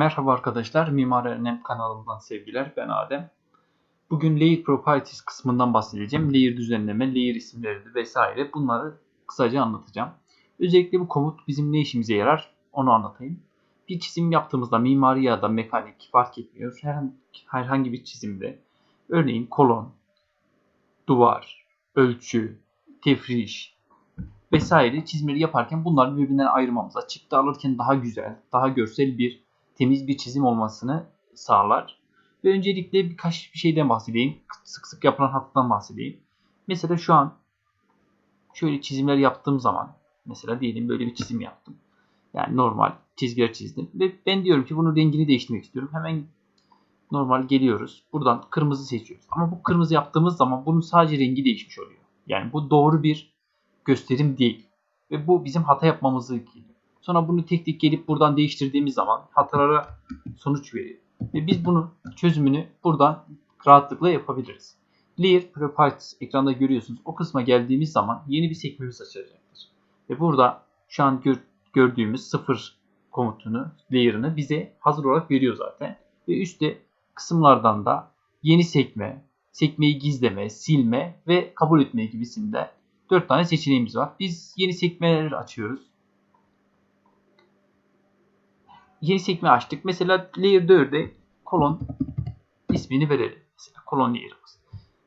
Merhaba arkadaşlar, Mimar Ernem kanalımdan sevgiler. Ben Adem. Bugün Layer Properties kısmından bahsedeceğim. Layer düzenleme, layer isimleri vesaire bunları kısaca anlatacağım. Özellikle bu komut bizim ne işimize yarar onu anlatayım. Bir çizim yaptığımızda mimari ya da mekanik fark etmiyor. Herhangi bir çizimde örneğin kolon, duvar, ölçü, tefriş, vesaire çizimleri yaparken bunları birbirinden ayırmamıza, çıktı alırken daha güzel, daha görsel bir temiz bir çizim olmasını sağlar. Ve öncelikle birkaç bir şeyden bahsedeyim. Sık sık yapılan hatadan bahsedeyim. Mesela şu an şöyle çizimler yaptığım zaman mesela diyelim böyle bir çizim yaptım. Yani normal çizgiler çizdim. Ve ben diyorum ki bunun rengini değiştirmek istiyorum. Hemen normal geliyoruz. Buradan kırmızı seçiyoruz. Ama bu kırmızı yaptığımız zaman bunun sadece rengi değişmiş oluyor. Yani bu doğru bir gösterim değil. Ve bu bizim hata yapmamızı geliyor. Sonra bunu tek tek gelip buradan değiştirdiğimiz zaman hatalara sonuç veriyor. Ve biz bunun çözümünü buradan rahatlıkla yapabiliriz. Layer Properties ekranda görüyorsunuz. O kısma geldiğimiz zaman yeni bir sekmemiz açılacaktır. Ve burada şu an gör, gördüğümüz sıfır komutunu, layer'ını bize hazır olarak veriyor zaten. Ve üstte kısımlardan da yeni sekme, sekmeyi gizleme, silme ve kabul etme gibisinde 4 tane seçeneğimiz var. Biz yeni sekmeler açıyoruz. Yeni sekme açtık. Mesela layer 4'e kolon ismini verelim. Mesela kolon layer'ımız.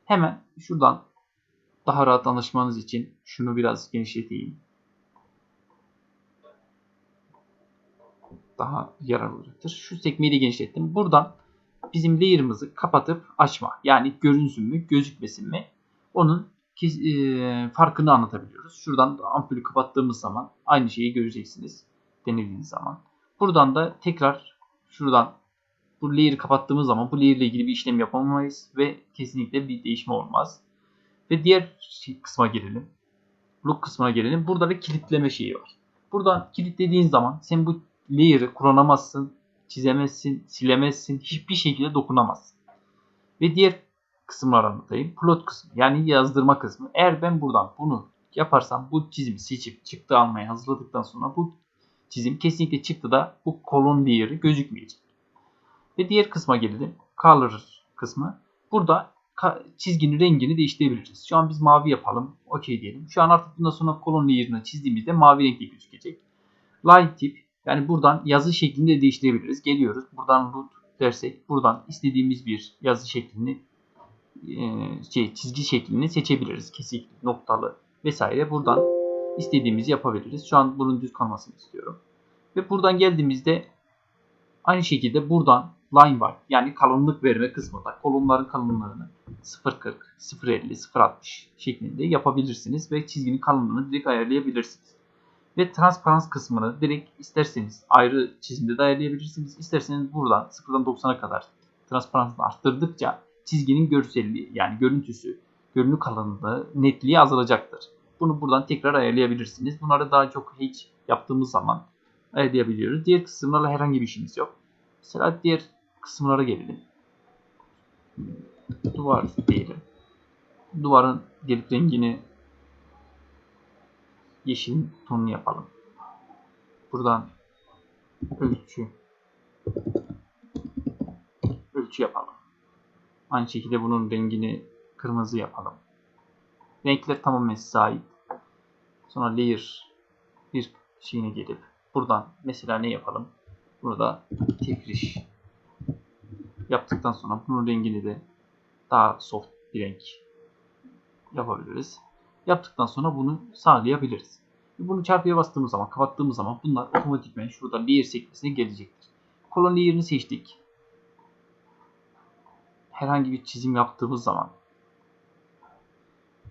Hemen şuradan daha rahat anlaşmanız için şunu biraz genişleteyim. Daha yararlı olacaktır. Şu sekmeyi de genişlettim. Buradan bizim layer'ımızı kapatıp açma. Yani görünsün mü, gözükmesin mi? Onun e, farkını anlatabiliyoruz. Şuradan ampulü kapattığımız zaman aynı şeyi göreceksiniz denediğiniz zaman. Buradan da tekrar şuradan bu layer'ı kapattığımız zaman bu layer ile ilgili bir işlem yapamayız ve kesinlikle bir değişme olmaz. Ve diğer şey, kısma gelelim. Look kısmına gelelim. Burada bir kilitleme şeyi var. Buradan kilitlediğin zaman sen bu layer'ı kullanamazsın, çizemezsin, silemezsin, hiçbir şekilde dokunamazsın. Ve diğer kısımları anlatayım. Plot kısmı yani yazdırma kısmı. Eğer ben buradan bunu yaparsam bu çizimi seçip çıktı almaya hazırladıktan sonra bu çizim kesinlikle çıktı da bu kolon layer'ı gözükmeyecek. Ve diğer kısma gelelim. Color kısmı. Burada çizginin rengini değiştirebiliriz. Şu an biz mavi yapalım. Okey diyelim. Şu an artık bundan sonra kolon layer'ını çizdiğimizde mavi renkli gözükecek. Line tip yani buradan yazı şeklini de değiştirebiliriz. Geliyoruz. Buradan root dersek buradan istediğimiz bir yazı şeklini e, şey, çizgi şeklini seçebiliriz. Kesik, noktalı vesaire. Buradan istediğimizi yapabiliriz. Şu an bunun düz kalmasını istiyorum. Ve buradan geldiğimizde aynı şekilde buradan line var. Yani kalınlık verme kısmında kolonların kalınlığını 0.40, 0.50, 0.60 şeklinde yapabilirsiniz ve çizginin kalınlığını direkt ayarlayabilirsiniz. Ve transparans kısmını direkt isterseniz ayrı çizimde de ayarlayabilirsiniz. İsterseniz buradan 0'dan 90'a kadar transparansı arttırdıkça çizginin görselliği yani görüntüsü, görünü kalınlığı, netliği azalacaktır. Bunu buradan tekrar ayarlayabilirsiniz. Bunları daha çok hiç yaptığımız zaman ayarlayabiliyoruz. Diğer kısımlarla herhangi bir işimiz yok. Mesela diğer kısımlara gelelim. Duvar diyelim. Duvarın gelip rengini yeşil tonunu yapalım. Buradan ölçü ölçü yapalım. Aynı şekilde bunun rengini kırmızı yapalım. Renkler tamamen ait. Sonra layer bir şeyine gelip buradan mesela ne yapalım? Burada tefriş yaptıktan sonra bunun rengini de daha soft bir renk yapabiliriz. Yaptıktan sonra bunu sağlayabiliriz. Bunu çarpıya bastığımız zaman, kapattığımız zaman bunlar otomatikmen şurada layer sekmesine gelecektir. Kolon layer'ını seçtik. Herhangi bir çizim yaptığımız zaman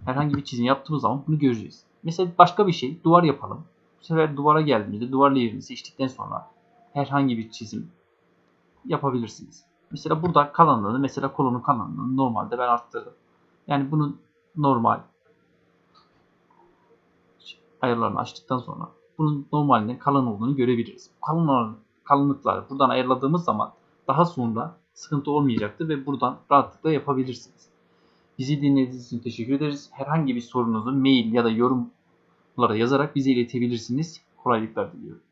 herhangi bir çizim yaptığımız zaman bunu göreceğiz. Mesela başka bir şey duvar yapalım. Bu sefer duvara geldiğimizde duvar yerini seçtikten sonra herhangi bir çizim yapabilirsiniz. Mesela burada kalınlığını mesela kolonun kalınlığını normalde ben arttırdım. Yani bunun normal ayarlarını açtıktan sonra bunun normalde kalın olduğunu görebiliriz. Kalın kalınlıkları buradan ayarladığımız zaman daha sonra sıkıntı olmayacaktır ve buradan rahatlıkla yapabilirsiniz. Bizi dinlediğiniz için teşekkür ederiz. Herhangi bir sorunuzu mail ya da yorumlara yazarak bize iletebilirsiniz. Kolaylıklar diliyorum.